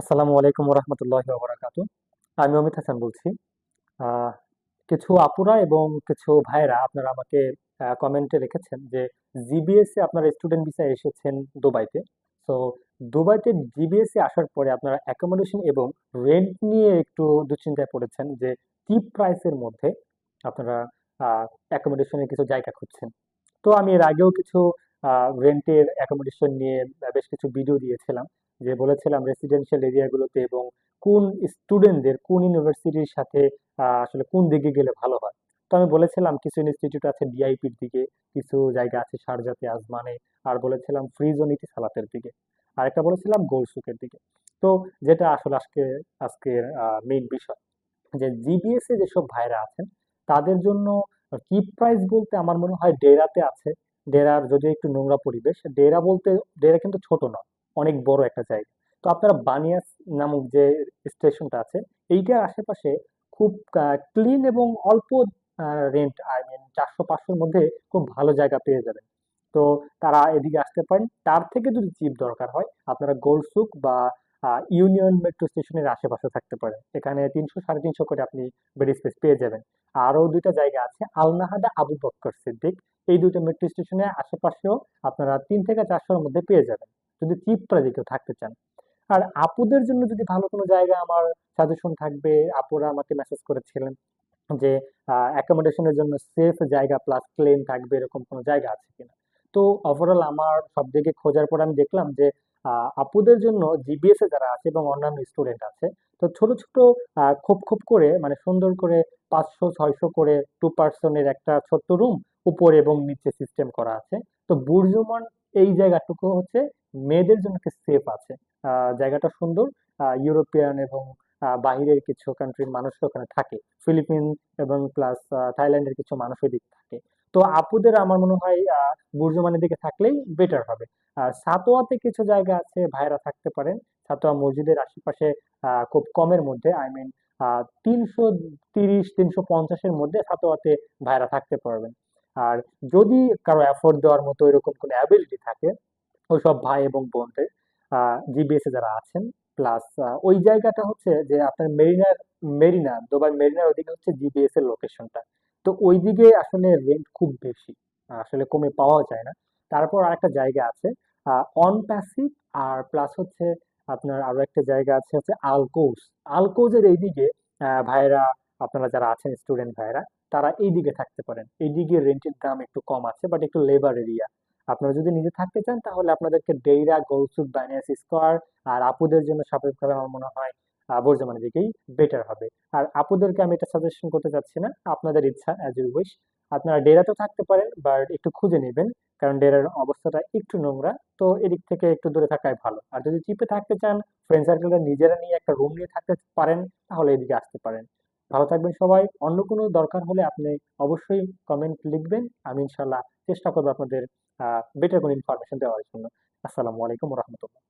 আসসালামু আলাইকুম রহমতুল্লাহ বারাকাত আমি অমিত হাসান বলছি। কিছু আপুরা এবং কিছু ভাইরা আপনারা আমাকে কমেন্টে লিখেছেন যে জিবিএস এ আপনারা স্টুডেন্ট ভিসায় এসেছেন দুবাইতে। তো দুবাইতে জিবিএস এ আসার পরে আপনারা অ্যাকোমোডেশন এবং রেন্ট নিয়ে একটু দুশ্চিন্তায় পড়েছেন যে চিপ প্রাইসের মধ্যে আপনারা অ্যাকোমোডেশনের কিছু জায়গা খুঁজছেন। তো আমি এর আগেও কিছু রেন্টের অ্যাকোমোডেশন নিয়ে বেশ কিছু ভিডিও দিয়েছিলাম। যে বলেছিলাম রেসিডেন্সিয়াল এরিয়াগুলোতে এবং কোন স্টুডেন্টদের কোন ইউনিভার্সিটির সাথে আসলে কোন দিকে গেলে ভালো হয়। তো আমি বলেছিলাম কিছু ইনস্টিটিউট আছে ডিআইপির দিকে, কিছু জায়গা আছে শারজাতে আজমানে, আর বলেছিলাম ফ্রিজ ও নীতি সালাতের দিকে। আর একটা বলেছিলাম গোলসুকের দিকে। তো যেটা আসলে আজকে, আজকের মেইন বিষয়। যে জিবিএস এ যেসব ভাইরা আছেন, তাদের জন্য চিপ প্রাইস বলতে আমার মনে হয় ডেরাতে আছে। ডেরার যদি একটু নোংরা পরিবেশ, ডেরা বলতে, ডেরা কিন্তু ছোট নয়। অনেক বড় একটা জায়গা। তো আপনারা বানিয়াস নামক যে স্টেশনটা আছে, এইটার আশেপাশে খুব ক্লিন এবং অল্প রেন্ট আই মিন চারশো পাঁচশোর মধ্যে খুব ভালো জায়গা পেয়ে যাবেন। তো তারা এদিকে আসতে পারেন। তার থেকে যদি চিপ দরকার হয়, আপনারা গোলসুক বা ইউনিয়ন মেট্রো স্টেশনের আশেপাশে থাকতে পারেন। এখানে তিনশো সাড়ে তিনশো করে আপনি বেড স্পেস পেয়ে যাবেন। আরও দুইটা জায়গা আছে, আলনাহাদা আবু বক্কর সিদ্দিক। এই দুইটা মেট্রো স্টেশনের আশেপাশেও আপনারা তিন থেকে চারশোর মধ্যে পেয়ে যাবেন। যদি প্রাইজে কেউ থাকতে চান। আর আপুদের জন্য যদি ভালো কোনো জায়গা আমার সাজেশন থাকবে, আপুরা আমাকে মেসেজ করেছিলেন যে অ্যাকোমোডেশনের জন্য সেফ জায়গা প্লাস ক্লেম থাকবে, এরকম কোনো জায়গা আছে কিনা? তো ওভারঅল আমার সব দিকে খোঁজার পর আমি দেখলাম যে আপুদের জন্য জিবিএস যারা আছে এবং অন্যান্য স্টুডেন্ট আছে, তো ছোট ছোট খোপ খোপ করে মানে সুন্দর করে পাঁচশো, ছয়শো করে টু পার্সনের একটা ছোট্ট রুম উপরে এবং নিচে সিস্টেম করা আছে। তো বুর্জুমান এই জায়গাটুকু হচ্ছে মেয়েদের জন্য সেফ আছে। জায়গাটা সুন্দর। ইউরোপিয়ান এবং বাহিরের কিছু কান্ট্রির মানুষ ওখানে থাকে। ফিলিপিন এবং প্লাস থাইল্যান্ডের কিছু মানুষ দিকে থাকে। তো আপুদের আমার মনে হয় বুর্জুমানের দিকে থাকলেই বেটার হবে। আর সাতোয়াতে কিছু জায়গা আছে ভাইরা থাকতে পারেন। সাতোয়া মসজিদের আশেপাশে খুব কমের মধ্যে। আই মিন তিনশো তিরিশ, তিনশো পঞ্চাশের মধ্যে সাতোয়াতে ভাইরা থাকতে পারবেন। আর যদি কারও অ্যাফোর্ড দেওয়ার মতো এরকম কোনো অ্যাবিলিটি থাকে ওইসব ভাই এবং বোনদের জিবিএস যারা আছেন প্লাস ওই জায়গাটা হচ্ছে যে আপনার মেরিনার, মেরিনা, দুবাই মেরিনার ওইদিকে হচ্ছে জিবিএস এর লোকেশনটা তো ওইদিকে আসলে রেন্ট খুব বেশি, আসলে কমে পাওয়া যায় না। তারপর আরেকটা জায়গা আছে অন প্যাসিভ আর প্লাস হচ্ছে আপনার আরও একটা জায়গা আছে হচ্ছে আলকোজ আলকোজের এইদিকে ভাইরা আপনারা যারা আছেন স্টুডেন্ট ভাইরা তারা এইদিকে থাকতে পারেন। এইদিকে রেন্টের দাম একটু কম আছে বাট একটু লেবার এরিয়া আপনারা যদি নিজে থাকতে চান তাহলে আপনাদেরকে ডেইরা গোলসুক বানিয়াস স্কোয়ার আর আপুদের জন্য সাপেক্ষভাবে আমার মনে হয় আহ, বর্ধমানের দিকেই বেটার হবে। আর আপুদেরকে আমি এটা সাজেশন করতে চাচ্ছি না আপনাদের ইচ্ছা অ্যাজ ইউ উইশ আপনারা ডেরাতেও থাকতে পারেন বাট একটু খুঁজে নেবেন কারণ ডেরার অবস্থাটা একটু নোংরা তো এদিক থেকে একটু দূরে থাকাই ভালো। আর যদি চিপে থাকতে চান ফ্রেন্ড সার্কেলটা নিজেরা নিয়ে একটা রুম নিয়ে থাকতে পারেন তাহলে এদিকে আসতে পারেন। ভালো থাকবেন সবাই। অন্য কোনো দরকার হলে আপনি অবশ্যই কমেন্ট লিখবেন। আমি ইনশাল্লাহ চেষ্টা করব আপনাদের বেটার কোনো ইনফরমেশন দেওয়ার জন্য। আসসালামু আলাইকুম রহমতুল্লাহ।